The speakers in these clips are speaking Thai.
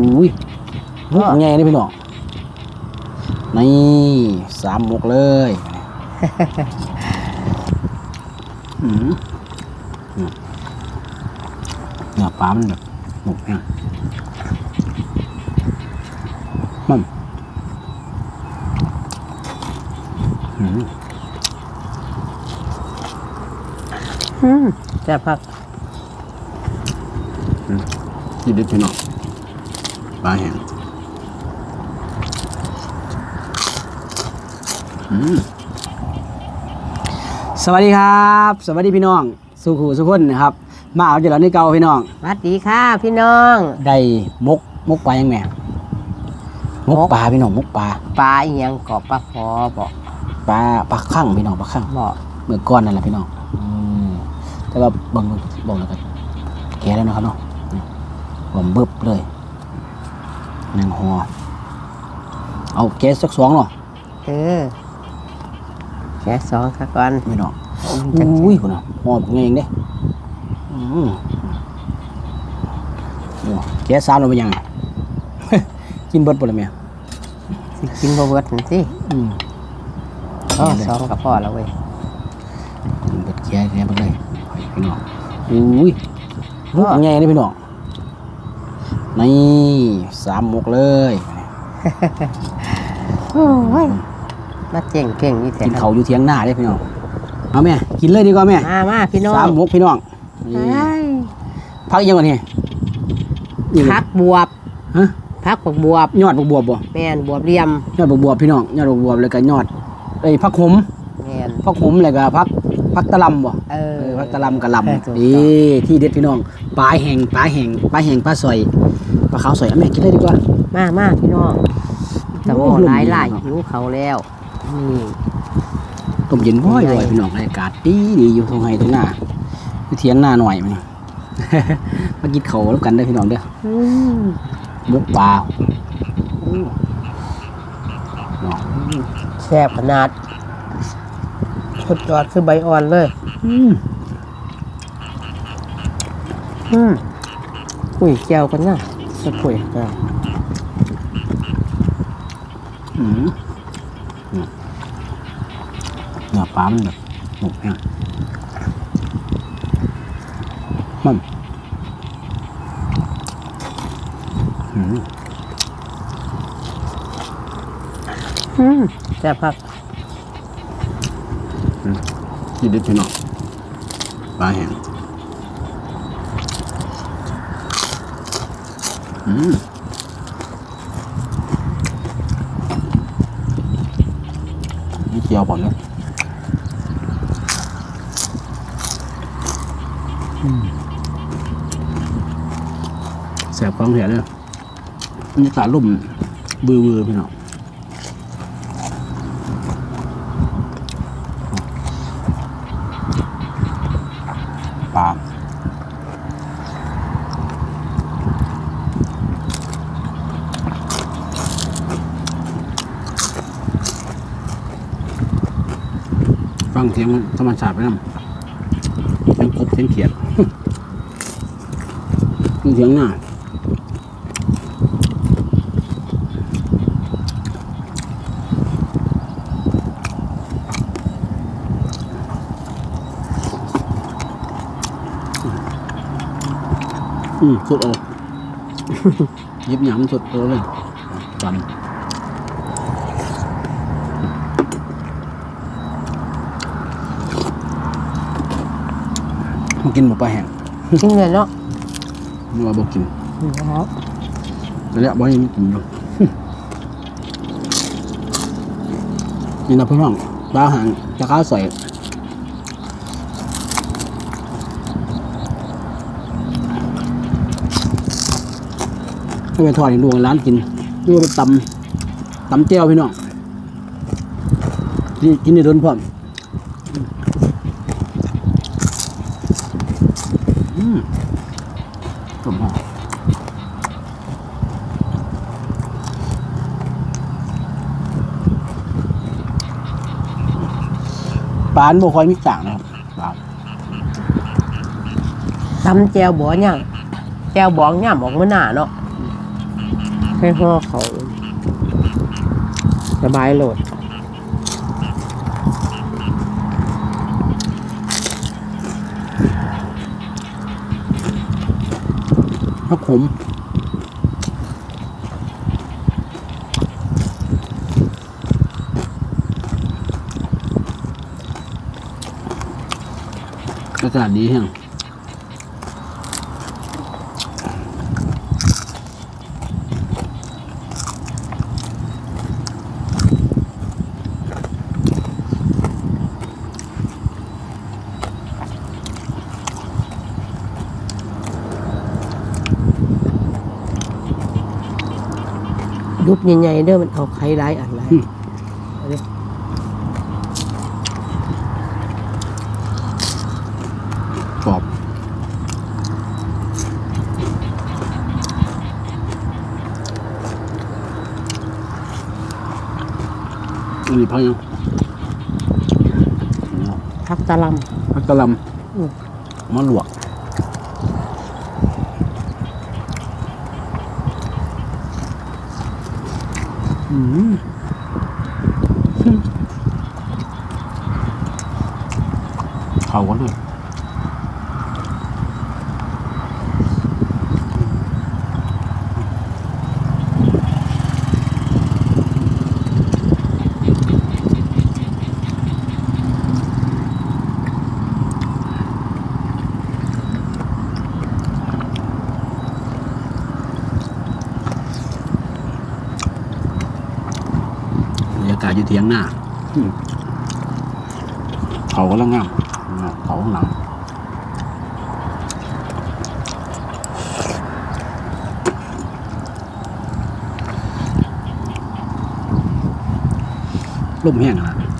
อุ้ยมุกไงนี่พี่น้องนี่สามมุกเลยอืมอืมเนื้อปลามันแบบหนุกแห้งมันอืมอืมแซ่บพักดีดีพี่น้อง ปลาแห้งอืมสวัสดีครับ สวัสดีพี่น้อง สุขูสุขคนนะครับ มาเอาเจริญในเก่าพี่น้องสวัสดีค่ะพี่น้อง ได้มกมกปลายังแม่มกมกปลาพี่น้องมกปลาปลาอีหยังกอบปลาพอบอกปลาปลาข้างพี่น้องปลาข้างบอกเมื่อก้อนนั่นแหละพี่น้องอืมแต่ว่าเบิ่งเบิ่งแล้วก็แก่แล้วนะครับเนาะนี่ผมเบิบเลย หนึ่งหัว เอาแก๊สสักสองเนาะเออแค่สองค่ะก่อนพี่น้องจังอุ้ยคุณน่ะหอมไงเองเด้อืมโอ้แก๊สสามเราไปยังไงกินเบิดปะเลยเมียสิกินบเบิดนั่นสิอืมอ๋อสองกับพ่อแล้วเว้ยเบิดแก๊สเนี่ยเบิดเลยพี่น้องอุ้ยมุกไงนี่พี่น้อง นี่สามมุกเลยโอ้ยมาเจ๋งเก่งนี่แท้กินเขาวอยู่เทียงหน้าได้พี่น้องเอาแม่กินเลยดีกว่าแม่มามาพี่น้องสามมุกพี่น้องนี่เอ้ยพักยังก่อนนี่นี่พักบวบฮะพักบักบวบยอดบักบวบบ่แม่นบวบเรียมยอดบักบวบพี่น้องยอดบักบวบเลยก็ยอดเอ้ยพักขมแม่นพักขมเลยก็พักพักตะลำบ่เอเอออพักตะลำกะลเออถูกต้องำนี่ที่เด็ดพี่น้องปลาแห้งปลาแห้งปลาแห้งปลาสอย ปลาขาวสอยเอาแม่กินเลยดีกว่า มามาพี่น้องแต่ว่าโอ้ลมหลายหลายดีเนาะหิวเขาแล้วนี่ต้มเย็นบ่อยใหญ่ๆพี่น้องบรรยากาศดีดีอยู่ตรงไห้ตรงหน้าอยู่เทียงหน้าหน่อยมันมากินเขาวแล้วกันเด้อพี่น้องเด้ออืมมุกปลาน้องแซ่บขนาดสุดยอดคือใบอ่อนเลยอืมอืมคุยแก้วกันนะ จะคุยกันอืมอืมเนื้อปลามันแบบหนุกแห้งมันอืมอืมแซ่บพักดีเด็ดพี่น้องปลาแห้งอืม นี่เจียวบ่อนเนี่ยแสบฟองเสียเลยบรรยากาศลุ่มบือบือๆพี่น้อง เสียงธรรมชาติไปน้ำเสียงกบเสียงเขียดเสียงหน้าอืมสุดโอยิบหยำสุดโอเลยฟัน มากินหมูปลาแห้งกินเลยเนาะนี่ว่าบอกกินครับระยะบ่ให้มันกินอยู่นี่นะพี่น้องปลาหางจะข้าวใส่ให้ไปทอดให้ลูกให้ร้านกินดูว่าไปตำตำเจียวพี่น้องนี่กินในโดนพร้อมอืมผมว่า ปลาอันบ่ค่อยมีกลางนะครับปลาตำแจวบอเนี่ยงแจวบองย่ำออกมาหน้าเนาะให้ห่อเขาสบายโหลดถ้าขม อากาศดีแห้งยุบใหญ่ๆเด้อมันเอาไข่ร้ายอันไรเอาดิ กรอบ อันนี้พักยังพักตะลพักกะหลอืมำมาลวกอืมเข้ากันเลย บรรยากาศ อยู่เทียงหน้าอืมเขาก็ลังงามเขาข้างหลังลมแห้งนะแ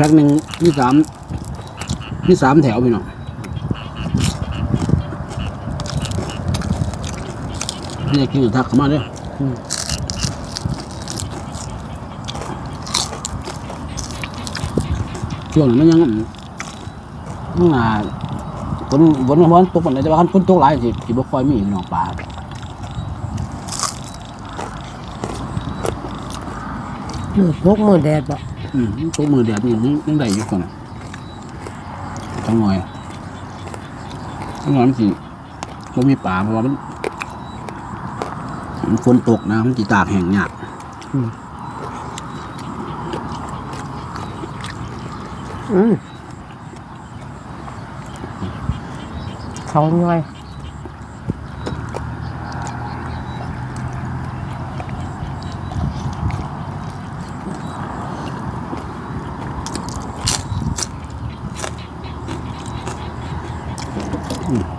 พ็กหนึ่งมีสามมีสามแถวพี่น้องนี่กินกับทักข้ามาเด้อช่วงนั้นมันยังมันอ่าฝนฝนมันตกมันแต่ว่าคันฝนตกหลายสิสิบ่ค่อยมีพี่น้องปลามือพกมือแดดบ่ อืมตัวมือแดดนี่ยังยังได้อยู่ก่อนจังหน่อยจังหน่อยมันสิบ่มีป่าเพราะว่ามันมันฝนตกนะมันสิตากแห้งยากอืมเขาง่อย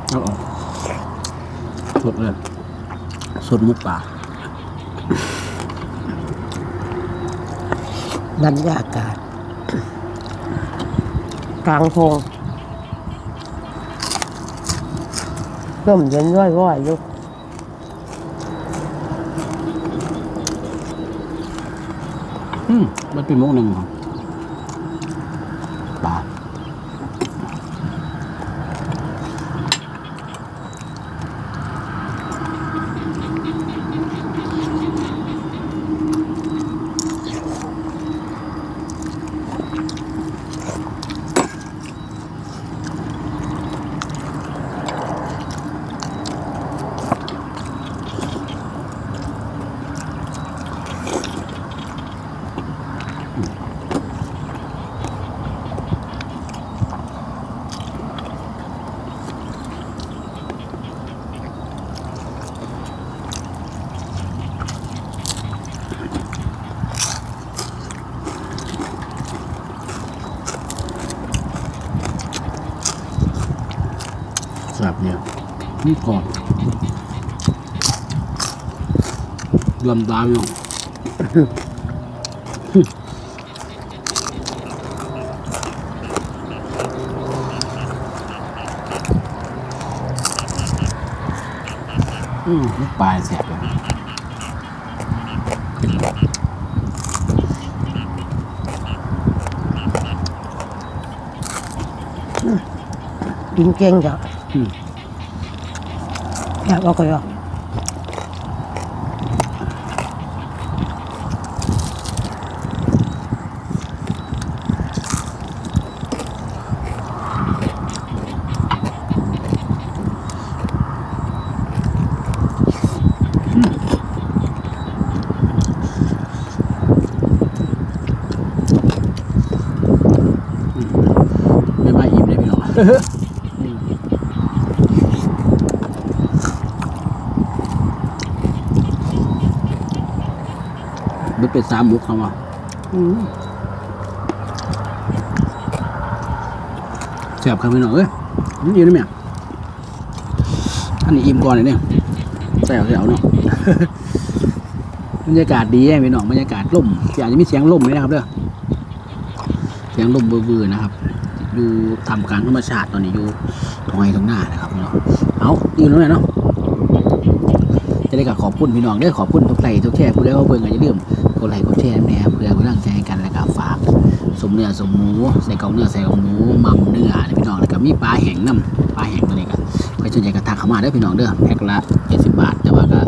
เอาออกสดเลยสดมุกป่าบรรยากาศกลางโพงร่มเย็นร้อยๆอยู่อืมมันเป็นมุกหนึ่งของ นี่ก่อนดำดาอยู่อือปลายเสียบเลยกินเก่งจ้ะ อืมอยากเอาก็อยาก ไมันเป็นสามมุกเขาว่าอืมแซ่บครับพี่น้องเอ้ยมันอยู่ได้ไหมอันนี้อิ่มก่อนเลยเนี่ยแซ่บแซ่บเนาะบรรยากาศดีแย่พี่น้องบรรยากาศล่มอาจจะมีเสียงล่มเลยนะครับเด้อเสียงล่มเบื่อๆนะครับ อยู่ทำกลางธรรมชาติตอนนี้อยู่ตรงไอ้ตรงหน้านะครับพี่น้องเอาอยู่ตรงไหนเนาะจะได้กับขอบคุณพี่น้องเด้อขอบคุณทุกไลทุกแชร์ผู้ใดเขาเบิ่งก็อย่าลืม กดไลค์กดแชร์แหน่เพื่อเป็นกำลังใจให้กันแล้วก็ฝากสมเนื้อสมหมูใส่กองเนื้อใส่กองหมูมัมเนื้อพี่น้องแล้วก็มีปลาแห้งน้ำปลาแห้งตัวนี้ก็ใครสนใจก็ทักเข้ามาเด้พี่น้องเด้อแพ็คละ70บาท แต่ว่าก็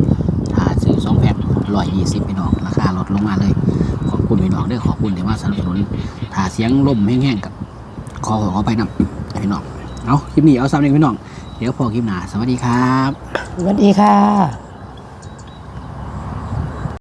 ถ้าซื้อสองแพ็ค120พี่น้องราคาลดลงมาเลย ขอบคุณพี่น้องเด้อขอบคุณที่มาสนับสนุนถ้าเสียงลมแห้งๆกับขอขอไปนำพี่น้องเอาคลิปนี้เอาซ้ำเองพี่น้องเดี๋ยวพอคลิปหน้าสวัสดีครับ สวัสดีค่ะ